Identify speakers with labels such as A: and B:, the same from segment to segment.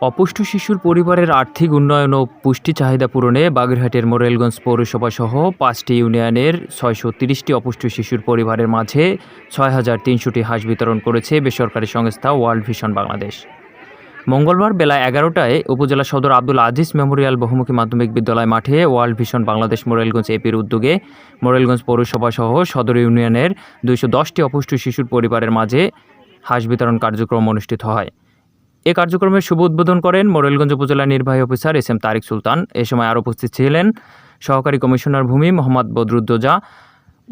A: অপুষ্ট শিশুর পরিবারের আর্থিক উন্নয়ন ও পুষ্টি চাহিদা পূরণে বাগেরহাটের মোরেলগঞ্জ পৌরসভা সহ পাঁচটি ইউনিয়নের ছয়শো তিরিশটি অপুষ্ট শিশুর পরিবারের মাঝে ছয় হাজার তিনশোটি হাঁস বিতরণ করেছে বেসরকারি সংস্থা ওয়ার্ল্ড ভিশন বাংলাদেশ। মঙ্গলবার বেলা এগারোটায় উপজেলা সদর আব্দুল আজিজ মেমোরিয়াল বহুমুখী মাধ্যমিক বিদ্যালয় মাঠে ওয়ার্ল্ড ভিশন বাংলাদেশ মোরেলগঞ্জ এপির উদ্যোগে মোরেলগঞ্জ পৌরসভা সহ সদর ইউনিয়নের দুইশো দশটি অপুষ্ট শিশুর পরিবারের মাঝে হাঁস বিতরণ কার্যক্রম অনুষ্ঠিত হয়। এ কার্যক্রমের শুভ উদ্বোধন করেন মোরেলগঞ্জ উপজেলা নির্বাহী officer S M Tarik Sultan. এ সময় আরও উপস্থিত ছিলেন সহকারী কমিশনার ভূমি Mohammad Badruddoza,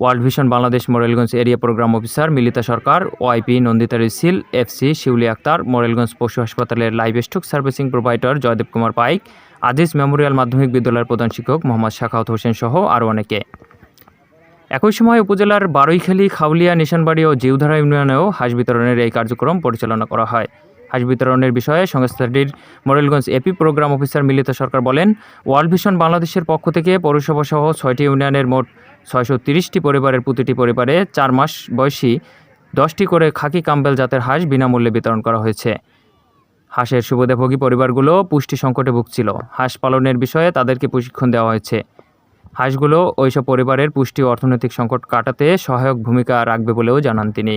A: world vision Bangladesh Morelganj area programme officer Milita Sarkar OIP Nandita Risil, FC Shiuli Akter, Morelganj পশু হাসপাতালের livestock servicing provider Joydeb Kumar Paik, Aziz memorial মাধ্যমিক বিদ্যালয়ের প্রধান শিক্ষক মোহাম্মদ শাখাউত হোসেন সহ আরও অনেকে। একই সময় উপজেলার বারৈখালী খাউলিয়া, নিশানবাড়ি ও জিউধারা ইউনিয়নেও হাঁস বিতরণের এই কার্যক্রম পরিচালনা করা হয়। হাঁস বিতরণের বিষয়ে সংস্থাটির মোরেলগঞ্জ এপি প্রোগ্রাম অফিসার মিলিত সরকার বলেন, ওয়ার্ল্ড ভিশন বাংলাদেশের পক্ষ থেকে পৌরসভা সহ ছয়টি ইউনিয়নের মোট ছয়শো তিরিশটি পরিবারের প্রতিটি পরিবারে চার মাস বয়সী দশটি করে খাকি কাম্বেল জাতের হাঁস বিনামূল্যে বিতরণ করা হয়েছে। হাঁসের সুবিধাভোগী পরিবারগুলো পুষ্টি সংকটে ভুগছিল। হাঁস পালনের বিষয়ে তাদেরকে প্রশিক্ষণ দেওয়া হয়েছে। হাঁসগুলো ওইসব পরিবারের পুষ্টি অর্থনৈতিক সংকট কাটাতে সহায়ক ভূমিকা রাখবে বলেও জানান তিনি।